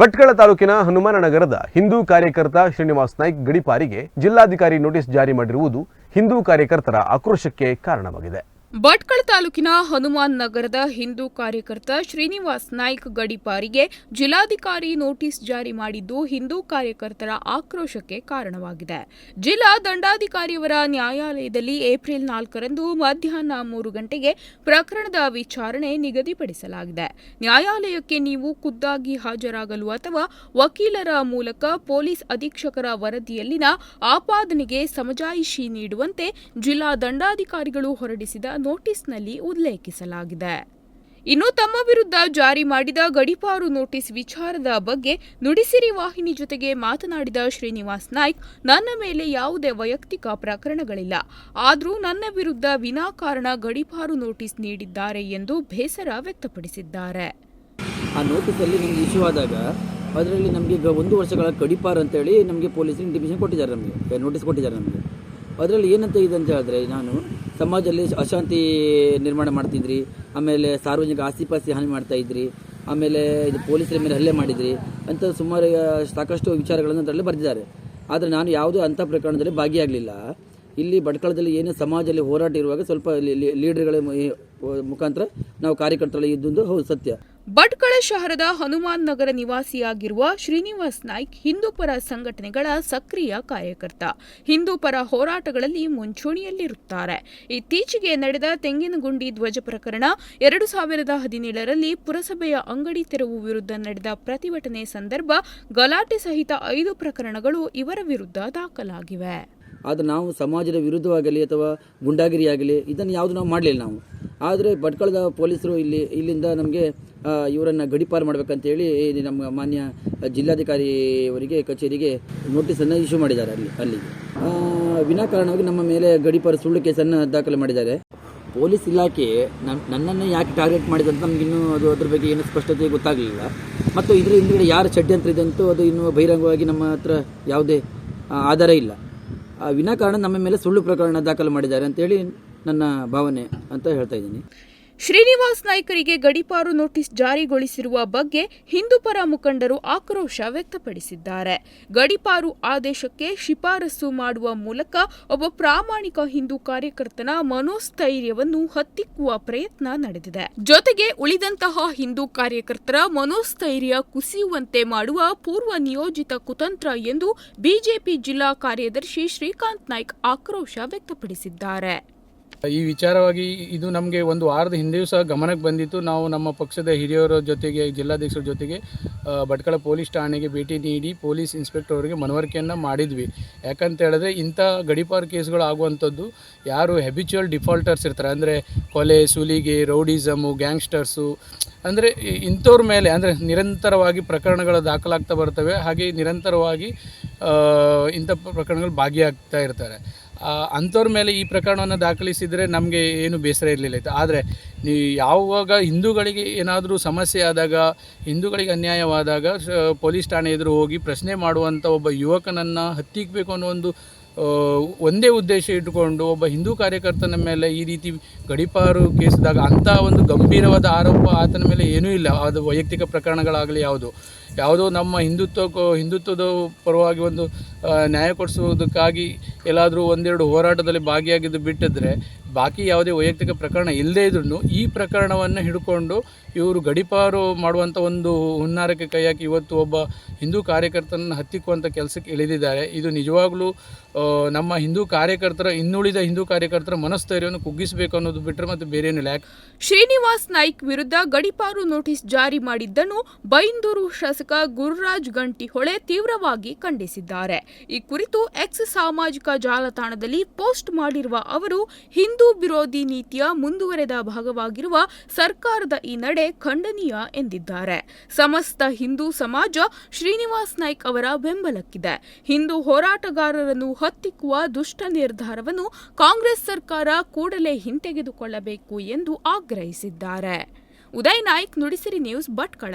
ಭಟ್ಕಳ ತಾಲೂಕಿನ ಹನುಮಾನ ನಗರದ ಹಿಂದೂ ಕಾರ್ಯಕರ್ತ ಶ್ರೀನಿವಾಸ್ ನಾಯ್ಕ್ ಗಡಿಪಾರಿಗೆ ಜಿಲ್ಲಾಧಿಕಾರಿ ನೋಟಿಸ್ ಜಾರಿ ಮಾಡಿರುವುದು ಹಿಂದೂ ಕಾರ್ಯಕರ್ತರ ಆಕ್ರೋಶಕ್ಕೆ ಕಾರಣವಾಗಿದೆ. ಭಟ್ಕಳ ತಾಲೂಕಿನ ಹನುಮಾನ್ ನಗರದ ಹಿಂದೂ ಕಾರ್ಯಕರ್ತ ಶ್ರೀನಿವಾಸ್ ನಾಯ್ಕ್ ಗಡಿಪಾರಿಗೆ ಜಿಲ್ಲಾಧಿಕಾರಿ ನೋಟಿಸ್ ಜಾರಿ ಮಾಡಿದ್ದು ಹಿಂದೂ ಕಾರ್ಯಕರ್ತರ ಆಕ್ರೋಶಕ್ಕೆ ಕಾರಣವಾಗಿದೆ. ಜಿಲ್ಲಾ ದಂಡಾಧಿಕಾರಿಯವರ ನ್ಯಾಯಾಲಯದಲ್ಲಿ ಏಪ್ರಿಲ್ ನಾಲ್ಕರಂದು ಮಧ್ಯಾಹ್ನ ಮೂರು ಗಂಟೆಗೆ ಪ್ರಕರಣದ ವಿಚಾರಣೆ ನಿಗದಿಪಡಿಸಲಾಗಿದೆ. ನ್ಯಾಯಾಲಯಕ್ಕೆ ನೀವು ಖುದ್ದಾಗಿ ಹಾಜರಾಗಲು ಅಥವಾ ವಕೀಲರ ಮೂಲಕ ಪೊಲೀಸ್ ಅಧೀಕ್ಷಕರ ವರದಿಯಲ್ಲಿನ ಆಪಾದನೆಗೆ ಸಮಜಾಯಿಷಿ ನೀಡುವಂತೆ ಜಿಲ್ಲಾ ದಂಡಾಧಿಕಾರಿಗಳು ಹೊರಡಿಸಿದ ನೋಟಿಸ್ನಲ್ಲಿ ಉಲ್ಲೇಖಿಸಲಾಗಿದೆ. ಇನ್ನು ತಮ್ಮ ವಿರುದ್ಧ ಜಾರಿ ಮಾಡಿದ ಗಡಿಪಾರು ನೋಟಿಸ್ ವಿಚಾರದ ಬಗ್ಗೆ ನುಡಿಸಿರಿ ವಾಹಿನಿ ಜೊತೆಗೆ ಮಾತನಾಡಿದ ಶ್ರೀನಿವಾಸ್ ನಾಯ್ಕ್, ನನ್ನ ಮೇಲೆ ಯಾವುದೇ ವೈಯಕ್ತಿಕ ಪ್ರಕರಣಗಳಿಲ್ಲ. ಆದರೂ ನನ್ನ ವಿರುದ್ಧ ವಿನಾಕಾರಣ ಗಡಿಪಾರು ನೋಟಿಸ್ ನೀಡಿದ್ದಾರೆ ಎಂದು ಬೇಸರ ವ್ಯಕ್ತಪಡಿಸಿದ್ದಾರೆ. ಆ ನೋಟಿಸಲ್ಲಿ ನಮಗೆ ಇಶ್ಯೂ ಆದಾಗ ಅದರಲ್ಲಿ ನಮಗೆ ಒಂದು ವರ್ಷಗಳ ಗಡಿಪಾರ್ ಅಂತೇಳಿ ನಮಗೆ ಪೊಲೀಸರು ಇಂಟಿಮೇಷನ್ ಕೊಟ್ಟಿದ್ದಾರೆ ನಮಗೆ ನೋಟಿಸ್ ಕೊಟ್ಟಿದ್ದಾರೆ ನಮಗೆ. ಅದರಲ್ಲಿ ಏನಂತ ಇದೆ ಅಂತ ಹೇಳಿದ್ರೆ ನಾನು ಸಮಾಜದಲ್ಲಿ ಅಶಾಂತಿ ನಿರ್ಮಾಣ ಮಾಡ್ತಿದ್ರಿ, ಆಮೇಲೆ ಸಾರ್ವಜನಿಕ ಆಸ್ತಿ ಪಾಸ್ತಿ ಹಾನಿ ಮಾಡ್ತಾ ಇದ್ರಿ, ಆಮೇಲೆ ಇದು ಪೊಲೀಸರ ಮೇಲೆ ಹಲ್ಲೆ ಮಾಡಿದ್ರಿ, ಅಂತ ಸುಮಾರು ಸಾಕಷ್ಟು ವಿಚಾರಗಳನ್ನು ಅದರಲ್ಲಿ ಬರೆದಿದ್ದಾರೆ. ಆದರೆ ನಾನು ಯಾವುದೇ ಅಂಥ ಪ್ರಕರಣದಲ್ಲಿ ಭಾಗಿಯಾಗಲಿಲ್ಲ. ಇಲ್ಲಿ ಭಟ್ಕಳದಲ್ಲಿ ಏನೇ ಸಮಾಜದಲ್ಲಿ ಹೋರಾಟ ಇರುವಾಗ ಸ್ವಲ್ಪ ಲೀಡರ್ಗಳ ಮುಖಾಂತರ ನಾವು ಕಾರ್ಯಕರ್ತರಲ್ಲಿ ಇದ್ದು ಹೌದು ಸತ್ಯ. ಭಟ್ಕಳ ಶಹರದ ಹನುಮಾನ್ ನಗರ ನಿವಾಸಿಯಾಗಿರುವ ಶ್ರೀನಿವಾಸ್ ನಾಯ್ಕ್ ಹಿಂದೂಪರ ಸಂಘಟನೆಗಳ ಸಕ್ರಿಯ ಕಾರ್ಯಕರ್ತ. ಹಿಂದೂಪರ ಹೋರಾಟಗಳಲ್ಲಿ ಮುಂಚೂಣಿಯಲ್ಲಿರುತ್ತಾರೆ. ಇತ್ತೀಚೆಗೆ ನಡೆದ ತೆಂಗಿನಗುಂಡಿ ಧ್ವಜ ಪ್ರಕರಣ ಎರಡು ಸಾವಿರದ ಹದಿನೇಳರಲ್ಲಿ ಪುರಸಭೆಯ ಅಂಗಡಿ ತೆರವು ವಿರುದ್ಧ ನಡೆದ ಪ್ರತಿಭಟನೆ ಸಂದರ್ಭ ಗಲಾಟೆ ಸಹಿತ ಐದು ಪ್ರಕರಣಗಳು ಇವರ ವಿರುದ್ಧ ದಾಖಲಾಗಿವೆ. ಆದರೆ ನಾವು ಸಮಾಜದ ವಿರುದ್ಧವಾಗಲಿ ಅಥವಾ ಗುಂಡಾಗಿರಿಯಾಗಲಿ, ಇದನ್ನು ಯಾವುದು ನಾವು ಮಾಡಲಿಲ್ಲ ನಾವು. ಆದರೆ ಭಟ್ಕಳದ ಪೊಲೀಸರು ಇಲ್ಲಿ ಇಲ್ಲಿಂದ ನಮಗೆ ಇವರನ್ನು ಗಡಿಪಾರು ಮಾಡಬೇಕಂತೇಳಿ ನಮ್ಮ ಮಾನ್ಯ ಜಿಲ್ಲಾಧಿಕಾರಿಯವರಿಗೆ ಕಚೇರಿಗೆ ನೋಟಿಸನ್ನು ಇಶ್ಯೂ ಮಾಡಿದ್ದಾರೆ ಅಲ್ಲಿ ಅಲ್ಲಿ ಆ, ವಿನಾಕಾರಣವಾಗಿ ನಮ್ಮ ಮೇಲೆ ಗಡಿಪಾರು ಸುಳ್ಳು ಕೇಸನ್ನು ದಾಖಲು ಮಾಡಿದ್ದಾರೆ. ಪೊಲೀಸ್ ಇಲಾಖೆ ನನ್ನ ನನ್ನನ್ನು ಯಾಕೆ ಟಾರ್ಗೆಟ್ ಮಾಡಿದೆ ಅಂತ ನಮಗಿನ್ನೂ ಅದು ಅದ್ರ ಬಗ್ಗೆ ಏನು ಸ್ಪಷ್ಟತೆ ಗೊತ್ತಾಗಲಿಲ್ಲ. ಮತ್ತು ಇದರ ಹಿಂದ್ಗಡೆ ಯಾರು ಷಡ್ಯಂತ್ರ ಇದೆ ಅಂತೂ ಅದು ಇನ್ನೂ ಬಹಿರಂಗವಾಗಿ ನಮ್ಮ ಹತ್ರ ಯಾವುದೇ ಆಧಾರ ಇಲ್ಲ. ವಿನಾಕಾರಣ ನಮ್ಮ ಮೇಲೆ ಸುಳ್ಳು ಪ್ರಕರಣ ದಾಖಲು ಮಾಡಿದ್ದಾರೆ ಅಂತೇಳಿ ನನ್ನ ಭಾವನೆ ಅಂತ ಹೇಳ್ತಾ ಇದ್ದೀನಿ. ಶ್ರೀನಿವಾಸ್ ನಾಯ್ಕರಿಗೆ ಗಡಿಪಾರು ನೋಟಿಸ್ ಜಾರಿಗೊಳಿಸಿರುವ ಬಗ್ಗೆ ಹಿಂದೂಪರ ಮುಖಂಡರು ಆಕ್ರೋಶ ವ್ಯಕ್ತಪಡಿಸಿದ್ದಾರೆ. ಗಡಿಪಾರು ಆದೇಶಕ್ಕೆ ಶಿಫಾರಸು ಮಾಡುವ ಮೂಲಕ ಒಬ್ಬ ಪ್ರಾಮಾಣಿಕ ಹಿಂದೂ ಕಾರ್ಯಕರ್ತನ ಮನೋಸ್ಥೈರ್ಯವನ್ನು ಹತ್ತಿಕ್ಕುವ ಪ್ರಯತ್ನ ನಡೆದಿದೆ. ಜೊತೆಗೆ ಉಳಿದಂತಹ ಹಿಂದೂ ಕಾರ್ಯಕರ್ತರ ಮನೋಸ್ಥೈರ್ಯ ಕುಸಿಯುವಂತೆ ಮಾಡುವ ಪೂರ್ವ ನಿಯೋಜಿತ ಕುತಂತ್ರ ಎಂದು ಬಿಜೆಪಿ ಜಿಲ್ಲಾ ಕಾರ್ಯದರ್ಶಿ ಶ್ರೀಕಾಂತ್ ನಾಯ್ಕ್ ಆಕ್ರೋಶ ವ್ಯಕ್ತಪಡಿಸಿದ್ದಾರೆ. ಈ ವಿಚಾರವಾಗಿ ಇದು ನಮಗೆ ಒಂದು ವಾರದ ಹಿಂದೆಯೂ ಸಹ ಗಮನಕ್ಕೆ ಬಂದಿತ್ತು. ನಾವು ನಮ್ಮ ಪಕ್ಷದ ಹಿರಿಯರ ಜೊತೆಗೆ, ಜಿಲ್ಲಾಧ್ಯಕ್ಷರ ಜೊತೆಗೆ ಭಟ್ಕಳ ಪೊಲೀಸ್ ಠಾಣೆಗೆ ಭೇಟಿ ನೀಡಿ ಪೊಲೀಸ್ ಇನ್ಸ್ಪೆಕ್ಟರ್ ಅವರಿಗೆ ಮನವರಿಕೆಯನ್ನು ಮಾಡಿದ್ವಿ. ಯಾಕಂತ ಹೇಳಿದ್ರೆ ಇಂಥ ಗಡಿಪಾರ್ ಕೇಸ್ಗಳು ಆಗುವಂಥದ್ದು ಯಾರು ಹೆಬಿಚುವಲ್ ಡಿಫಾಲ್ಟರ್ಸ್ ಇರ್ತಾರೆ. ಅಂದರೆ ಕೊಲೆ, ಸುಲಿಗೆ ರೌಡಿಸಮು ಗ್ಯಾಂಗ್ಸ್ಟರ್ಸು ಅಂದರೆ ಇಂಥವ್ರ ಮೇಲೆ, ಅಂದರೆ ನಿರಂತರವಾಗಿ ಪ್ರಕರಣಗಳು ದಾಖಲಾಗ್ತಾ ಬರ್ತವೆ. ಹಾಗೆ ನಿರಂತರವಾಗಿ ಇಂಥ ಪ್ರಕರಣಗಳು ಭಾಗಿಯಾಗ್ತಾ ಇರ್ತಾರೆ. ಅಂಥವ್ರ ಮೇಲೆ ಈ ಪ್ರಕರಣವನ್ನು ದಾಖಲಿಸಿದರೆ ನಮಗೆ ಏನು ಬೇಸರ ಇರಲಿಲ್ಲ ಆದರೆ ನೀವು ಯಾವಾಗ ಹಿಂದೂಗಳಿಗೆ ಏನಾದರೂ ಸಮಸ್ಯೆ ಆದಾಗ, ಹಿಂದೂಗಳಿಗೆ ಅನ್ಯಾಯವಾದಾಗ ಪೊಲೀಸ್ ಠಾಣೆ ಎದುರು ಹೋಗಿ ಪ್ರಶ್ನೆ ಮಾಡುವಂಥ ಒಬ್ಬ ಯುವಕನನ್ನು ಹತ್ತಿಕ್ಕಬೇಕು ಅನ್ನೋ ಒಂದು ಒಂದೇ ಉದ್ದೇಶ ಇಟ್ಟುಕೊಂಡು ಒಬ್ಬ ಹಿಂದೂ ಕಾರ್ಯಕರ್ತನ ಮೇಲೆ ಈ ರೀತಿ ಗಡಿಪಾರು ಕೇಸಿದಾಗ ಅಂಥ ಒಂದು ಗಂಭೀರವಾದ ಆರೋಪ ಆತನ ಮೇಲೆ ಏನೂ ಇಲ್ಲ. ಅದು ವೈಯಕ್ತಿಕ ಪ್ರಕರಣಗಳಾಗಲಿ ಯಾವುದು. ಯಾವುದೋ ನಮ್ಮ ಹಿಂದುತ್ವ ಹಿಂದುತ್ವದ ಪರವಾಗಿ ಒಂದು ನ್ಯಾಯ ಕೊಡಿಸುವುದಕ್ಕಾಗಿ ಎಲ್ಲಾದರೂ ಒಂದೆರಡು ಹೋರಾಟದಲ್ಲಿ ಭಾಗಿಯಾಗಿದ್ದು ಬಿಟ್ಟಿದ್ರೆ ಬಾಕಿ ಯಾವುದೇ ವೈಯಕ್ತಿಕ ಪ್ರಕರಣ ಇಲ್ಲದೇ ಇದ್ರೂ ಈ ಪ್ರಕರಣವನ್ನು ಹಿಡ್ಕೊಂಡು ಇವರು ಗಡಿಪಾರು ಮಾಡುವಂಥ ಒಂದು ಹುನ್ನಾರಕ್ಕೆ ಕೈ ಹಾಕಿ ಇವತ್ತು ಒಬ್ಬ ಹಿಂದೂ ಕಾರ್ಯಕರ್ತನನ್ನು ಹತ್ತಿಕ್ಕುವಂಥ ಕೆಲಸಕ್ಕೆ ಇಳಿದಿದ್ದಾರೆ. ಇದು ನಿಜವಾಗಲೂ ನಮ್ಮ ಹಿಂದೂ ಕಾರ್ಯಕರ್ತರ, ಇನ್ನುಳಿದ ಹಿಂದೂ ಕಾರ್ಯಕರ್ತರ ಮನಸ್ಥೈರ್ಯವನ್ನು ಕುಗ್ಗಿಸಬೇಕು ಅನ್ನೋದು ಬಿಟ್ಟರೆ ಮತ್ತು ಬೇರೆ ಏನಿಲ್ಲ ಯಾಕೆ ಶ್ರೀನಿವಾಸ್ ನಾಯ್ಕ್ ವಿರುದ್ಧ ಗಡಿಪಾರು ನೋಟಿಸ್ ಜಾರಿ ಮಾಡಿದ್ದನ್ನು ಬೈಂದೂರು ಶಾಸಕ ಗುರುರಾಜ್ ಗಂಟಿಹೊಳೆ ತೀವ್ರವಾಗಿ ಖಂಡಿಸಿದ್ದಾರೆ. ಈ ಕುರಿತು ಎಕ್ಸ್ ಸಾಮಾಜಿಕ ಜಾಲತಾಣದಲ್ಲಿ ಪೋಸ್ಟ್ ಮಾಡಿರುವ ಅವರು ಹಿಂದೂ ವಿರೋಧಿ ನೀತಿಯ ಮುಂದುವರೆದ ಭಾಗವಾಗಿರುವ ಸರ್ಕಾರದ ಈ ನಡೆ ಖಂಡನೀಯ ಎಂದಿದ್ದಾರೆ. ಸಮಸ್ತ ಹಿಂದೂ ಸಮಾಜ ಶ್ರೀನಿವಾಸ್ ನಾಯ್ಕ್ ಅವರ ಬೆಂಬಲಕ್ಕಿದೆ. ಹಿಂದೂ ಹೋರಾಟಗಾರರನ್ನು ಹತ್ತಿಕ್ಕುವ ದುಷ್ಟ ನಿರ್ಧಾರವನ್ನು ಕಾಂಗ್ರೆಸ್ ಸರ್ಕಾರ ಕೂಡಲೇ ಹಿಂತೆಗೆದುಕೊಳ್ಳಬೇಕು ಎಂದು ಆಗ್ರಹಿಸಿದ್ದಾರೆ. ಉದಯ್ ನಾಯ್ಕ್ ನುಡಿಸಿರಿ ನ್ಯೂಸ್ ಭಟ್ಕಳ.